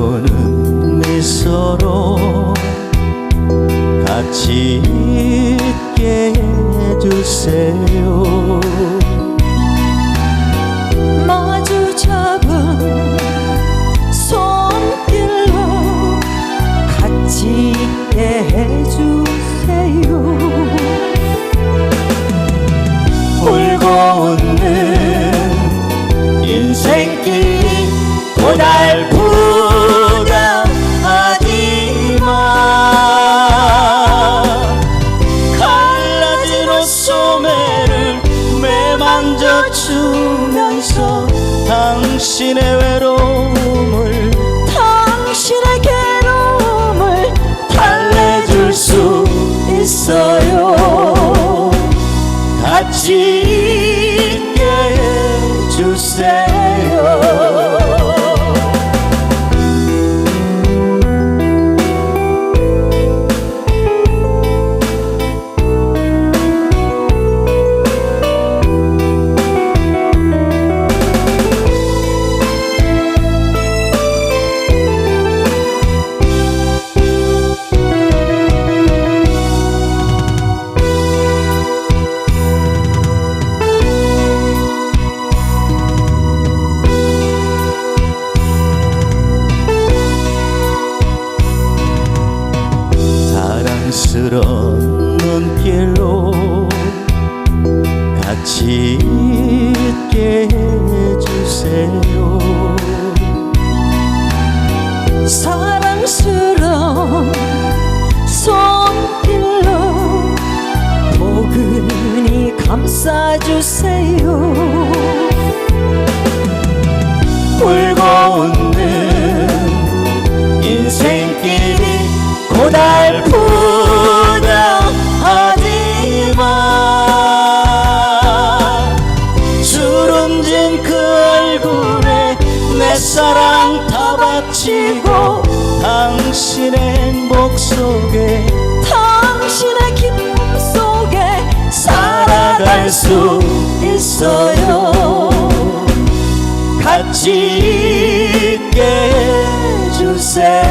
웃는 미소로 같이 있게 해주세요. 옷소매를 매만져 주면서 당신의 외로움을 당신의 괴로움을 달래줄 수 있어요. 같이 있게 해주세요 사랑스러운 눈길로 같이 있게 해주세요. 사랑스러운 손길로 포근히 감싸주세요 다 바치고 당신의 행복 속에 당신의 기쁨 속에 살아갈 수 있어요. 같이 있게 해주세요